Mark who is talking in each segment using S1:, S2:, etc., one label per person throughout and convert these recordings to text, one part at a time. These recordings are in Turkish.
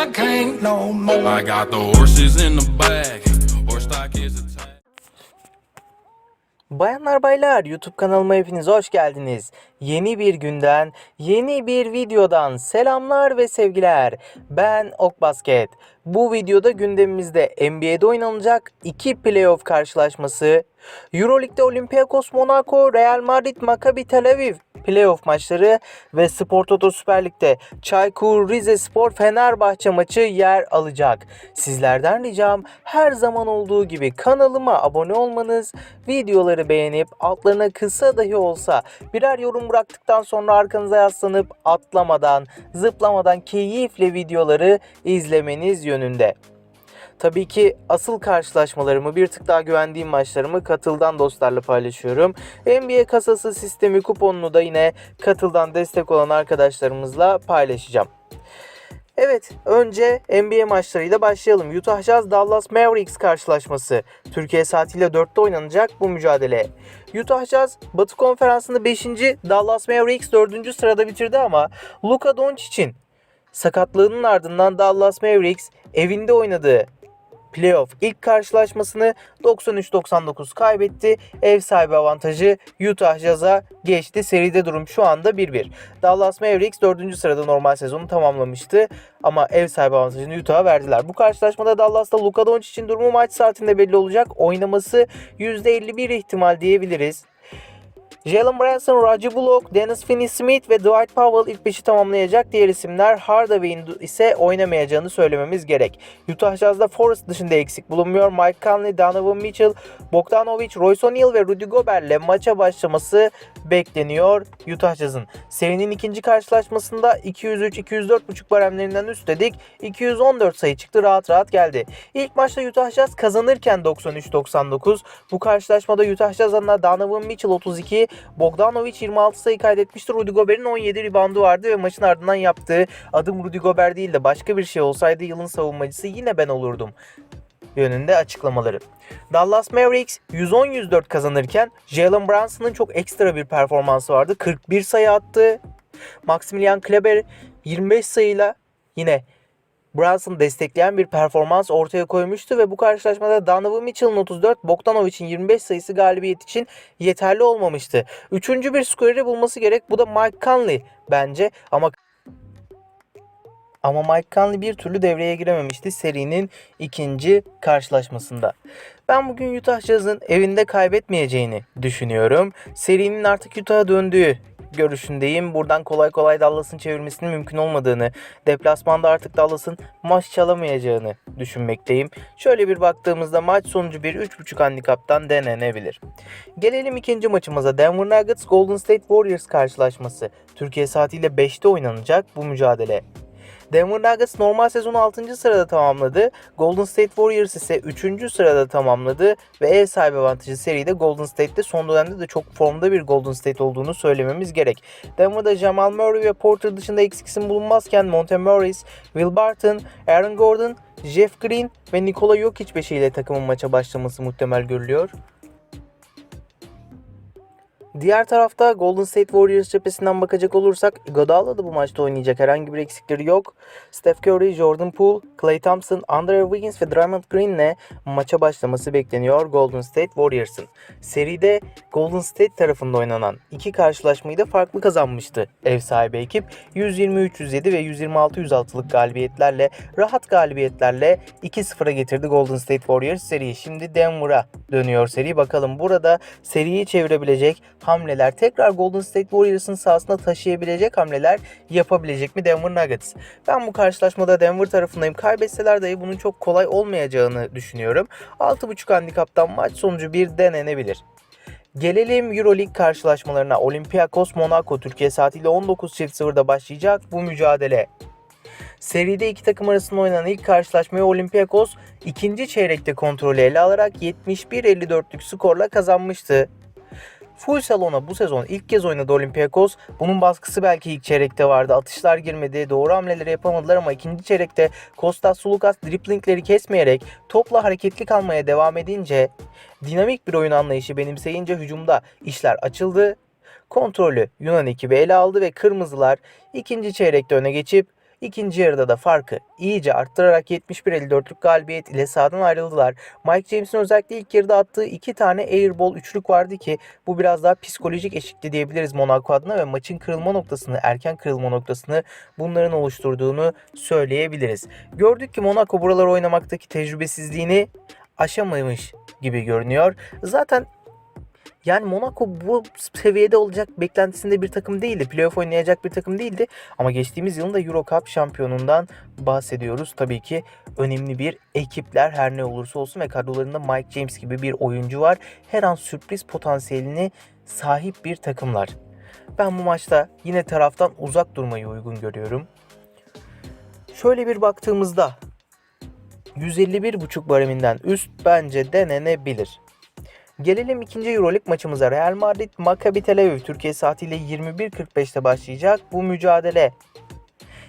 S1: I can't no more. I got the horses in the back. Horse stock is attached.
S2: Bayanlar baylar YouTube kanalıma hepiniz hoş geldiniz. Yeni bir günden, yeni bir videodan selamlar ve sevgiler. Ben Ok Basket. Bu videoda gündemimizde NBA'de oynanacak iki playoff karşılaşması, Euroleague'de Olympiakos Monaco, Real Madrid Maccabi Tel Aviv playoff maçları ve Spor Toto Süper Lig'de Çaykur Rizespor Fenerbahçe maçı yer alacak. Sizlerden ricam her zaman olduğu gibi kanalıma abone olmanız, videoları beğenip altlarına kısa dahi olsa birer yorum bıraktıktan sonra arkanıza yaslanıp atlamadan, zıplamadan keyifle videoları izlemeniz yönünde. Tabii ki asıl karşılaşmalarımı bir tık daha güvendiğim maçlarımı Katıl'dan dostlarla paylaşıyorum. NBA kasası sistemi kuponunu da yine Katıl'dan destek olan arkadaşlarımızla paylaşacağım. Evet, önce NBA maçlarıyla başlayalım. Utah Jazz Dallas Mavericks karşılaşması. Türkiye saatiyle 4'te oynanacak bu mücadele. Utah Jazz Batı Konferansı'nda 5. Dallas Mavericks 4. sırada bitirdi ama Luka Doncic'in sakatlığının ardından Dallas Mavericks evinde oynadığı playoff ilk karşılaşmasını 93-99 kaybetti. Ev sahibi avantajı Utah Jazz'a geçti. Seride durum şu anda 1-1. Dallas Mavericks 4. sırada normal sezonu tamamlamıştı ama ev sahibi avantajını Utah'a verdiler. Bu karşılaşmada Dallas'ta Luka Doncic'in durumu maç saatinde belli olacak. Oynaması %51 ihtimal diyebiliriz. Jalen Brunson, Reggie Bullock, Dennis Finney-Smith ve Dwight Powell ilk beşi tamamlayacak. Diğer isimler Hardaway'in ise oynamayacağını söylememiz gerek. Utah Jazz'da Forrest dışında eksik bulunmuyor. Mike Conley, Donovan Mitchell, Bogdanovic, Royce O'Neal ve Rudy Gobert'le maça başlaması bekleniyor Utah Jazz'ın. Serinin ikinci karşılaşmasında 203-204.5 baremlerinden üstledik. 214 sayı çıktı rahat rahat geldi. İlk maçta Utah Jazz kazanırken 93-99. Bu karşılaşmada Utah Jazz Donovan Mitchell 32, Bogdanovic 26 sayı kaydetmişti. Rudy Gobert'in 17 ribandı vardı ve maçın ardından yaptığı adım Rudy Gobert değil de başka bir şey olsaydı yılın savunmacısı yine ben olurdum yönünde açıklamaları. Dallas Mavericks 110-104 kazanırken Jalen Brunson'ın çok ekstra bir performansı vardı. 41 sayı attı. Maximilian Kleber 25 sayıyla yine Brunson'ı destekleyen bir performans ortaya koymuştu ve bu karşılaşmada Donovan Mitchell'ın 34, Bogdanovic'in 25 sayısı galibiyet için yeterli olmamıştı. Üçüncü bir skoreri bulması gerek. Bu da Mike Conley bence ama ama Mike Conley bir türlü devreye girememişti serinin ikinci karşılaşmasında. Ben bugün Utah Jazz'ın evinde kaybetmeyeceğini düşünüyorum. Serinin artık Utah'a döndüğü görüşündeyim. Buradan kolay kolay Dallas'ın çevirmesinin mümkün olmadığını, deplasmanda artık Dallas'ın maç çalamayacağını düşünmekteyim. Şöyle bir baktığımızda maç sonucu bir 3.5 handikaptan denenebilir. Gelelim ikinci maçımıza. Denver Nuggets Golden State Warriors karşılaşması. Türkiye saatiyle 5'te oynanacak bu mücadele. Denver Nuggets normal sezonu 6. sırada tamamladı. Golden State Warriors ise 3. sırada tamamladı ve ev sahibi avantajı seride Golden State'te son dönemde de çok formda bir Golden State olduğunu söylememiz gerek. Denver'da Jamal Murray ve Porter dışında eksik isim bulunmazken Monte Morris, Will Barton, Aaron Gordon, Jeff Green ve Nikola Jokic beşiyle takımın maça başlaması muhtemel görülüyor. Diğer tarafta Golden State Warriors cephesinden bakacak olursak Iguodala da bu maçta oynayacak. Herhangi bir eksikleri yok. Steph Curry, Jordan Poole, Klay Thompson, Andrew Wiggins ve Draymond Green'le maça başlaması bekleniyor Golden State Warriors'ın. Seride Golden State tarafında oynanan iki karşılaşmayı da farklı kazanmıştı ev sahibi ekip. 123-107 ve 126-106'lık galibiyetlerle, rahat galibiyetlerle 2-0'a getirdi Golden State Warriors seriyi. Şimdi Denver'a dönüyor seri. Bakalım burada seriyi çevirebilecek hamleler, tekrar Golden State Warriors'ın sahasına taşıyabilecek hamleler yapabilecek mi Denver Nuggets? Ben bu karşılaşmada Denver tarafındayım. Kaybetseler dahi bunun çok kolay olmayacağını düşünüyorum. 6.5 handikaptan maç sonucu bir denenebilir. Gelelim Euroleague karşılaşmalarına. Olympiakos Monaco Türkiye saatiyle 19.00'da başlayacak bu mücadele. Seride iki takım arasında oynanan ilk karşılaşmayı Olympiakos ikinci çeyrekte kontrolü ele alarak 71-54'lük skorla kazanmıştı. Full salona bu sezon ilk kez oynadı Olympiakos. Bunun baskısı belki ilk çeyrekte vardı. Atışlar girmedi, doğru hamleleri yapamadılar ama ikinci çeyrekte Kostas Sulukas driplingleri kesmeyerek topla hareketli kalmaya devam edince dinamik bir oyun anlayışı benimseyince hücumda işler açıldı. Kontrolü Yunan ekibi ele aldı ve Kırmızılar ikinci çeyrekte öne geçip İkinci yarıda da farkı iyice arttırarak 71-54'lük galibiyet ile sahadan ayrıldılar. Mike James'in özellikle ilk yarıda attığı iki tane airball üçlük vardı ki bu biraz daha psikolojik eşikti diyebiliriz Monaco adına ve maçın kırılma noktasını, erken kırılma noktasını bunların oluşturduğunu söyleyebiliriz. Gördük ki Monaco buralar oynamaktaki tecrübesizliğini aşamamış gibi görünüyor. Zaten yani Monaco bu seviyede olacak beklentisinde bir takım değildi. Playoff oynayacak bir takım değildi. Ama geçtiğimiz yılın da Euro Cup şampiyonundan bahsediyoruz. Tabii ki önemli bir ekipler her ne olursa olsun ve kadrolarında Mike James gibi bir oyuncu var. Her an sürpriz potansiyeline sahip bir takımlar. Ben bu maçta yine taraftan uzak durmayı uygun görüyorum. Şöyle bir baktığımızda 151.5 bareminden üst bence denenebilir. Gelelim ikinci Euroleague maçımıza. Real Madrid Maccabi Tel Aviv Türkiye saatiyle 21.45'te başlayacak bu mücadele.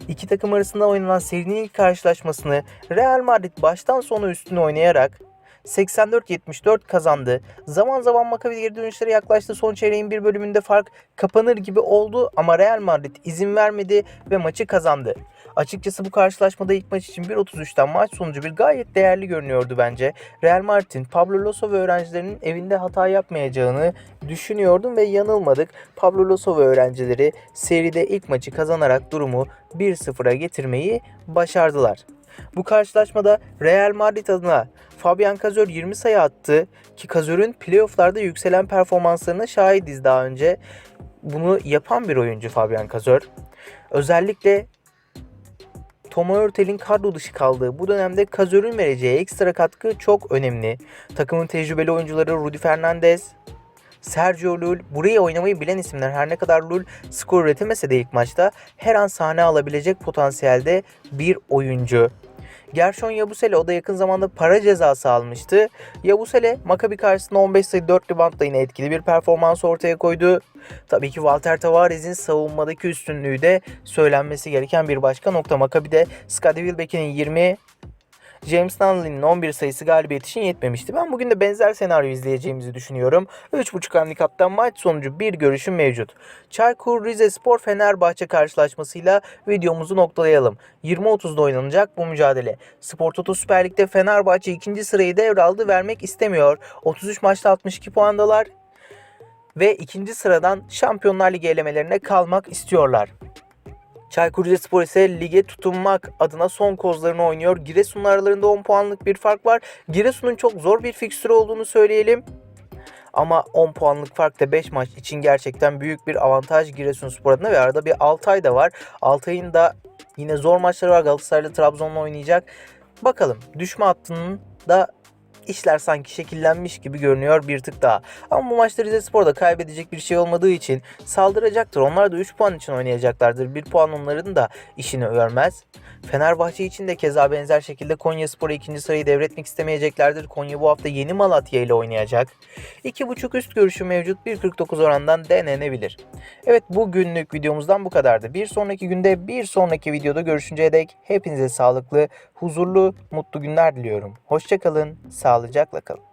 S2: İki takım arasında oynanan serinin ilk karşılaşmasını Real Madrid baştan sona üstün oynayarak 84-74 kazandı. Zaman zaman Maccabi geri dönüşlere yaklaştı. Son çeyreğin bir bölümünde fark kapanır gibi oldu ama Real Madrid izin vermedi ve maçı kazandı. Açıkçası bu karşılaşmada ilk maç için 1.33'ten maç sonucu bir gayet değerli görünüyordu bence. Real Madrid'in Pablo Lasso ve öğrencilerinin evinde hata yapmayacağını düşünüyordum ve yanılmadık. Pablo Lasso ve öğrencileri seride ilk maçı kazanarak durumu 1-0'a getirmeyi başardılar. Bu karşılaşmada Real Madrid adına Fabian Cazor 20 sayı attı ki Cazor'un playofflarda yükselen performanslarına şahidiz daha önce. Bunu yapan bir oyuncu Fabian Cazor. Özellikle Toma Hurtel'in kadro dışı kaldığı bu dönemde Cazor'un vereceği ekstra katkı çok önemli. Takımın tecrübeli oyuncuları Rudy Fernandez, Sergio Lul burayı oynamayı bilen isimler her ne kadar Lul skor üretemese de ilk maçta her an sahne alabilecek potansiyelde bir oyuncu. Gershon Yabusele o da yakın zamanda para cezası almıştı. Yabusele Maccabi karşısında 15 sayı 4 reboundla yine etkili bir performans ortaya koydu. Tabii ki Walter Tavares'in savunmadaki üstünlüğü de söylenmesi gereken bir başka nokta. Maccabi'de Scottie Wilbeck'in 20, James Nunley'nin 11 sayısı galibiyet için yetmemişti. Ben bugün de benzer senaryo izleyeceğimizi düşünüyorum. 3.5 handikaptan maç sonucu bir görüşüm mevcut. Çaykur Rizespor Fenerbahçe karşılaşmasıyla videomuzu noktalayalım. 20.30'da oynanacak bu mücadele. Spor Toto Süper Lig'de Fenerbahçe ikinci sırayı devraldı vermek istemiyor. 33 maçta 62 puandalar ve ikinci sıradan Şampiyonlar Ligi elemelerine kalmak istiyorlar. Çaykur Rizespor ise lige tutunmak adına son kozlarını oynuyor. Giresun'la aralarında 10 puanlık bir fark var. Giresun'un çok zor bir fikstürü olduğunu söyleyelim. Ama 10 puanlık fark da 5 maç için gerçekten büyük bir avantaj Giresunspor adına ve arada bir Altay da var. Altay'ın da yine zor maçları var. Galatasaray'la Trabzon'la oynayacak. Bakalım düşme hattının da işler sanki şekillenmiş gibi görünüyor bir tık daha. Ama bu maçta Rizespor'da kaybedecek bir şey olmadığı için saldıracaktır. Onlar da 3 puan için oynayacaklardır. 1 puan onların da işini örmez. Fenerbahçe için de keza benzer şekilde Konyaspor'a ikinci sırayı devretmek istemeyeceklerdir. Konya bu hafta yeni Malatya ile oynayacak. 2.5 üst görüşü mevcut 1.49 orandan denenebilir. Evet bugünlük videomuzdan bu kadardı. Bir sonraki günde bir sonraki videoda görüşünceye dek hepinize sağlıklı, huzurlu, mutlu günler diliyorum. Hoşçakalın, sağlıcakla kalın.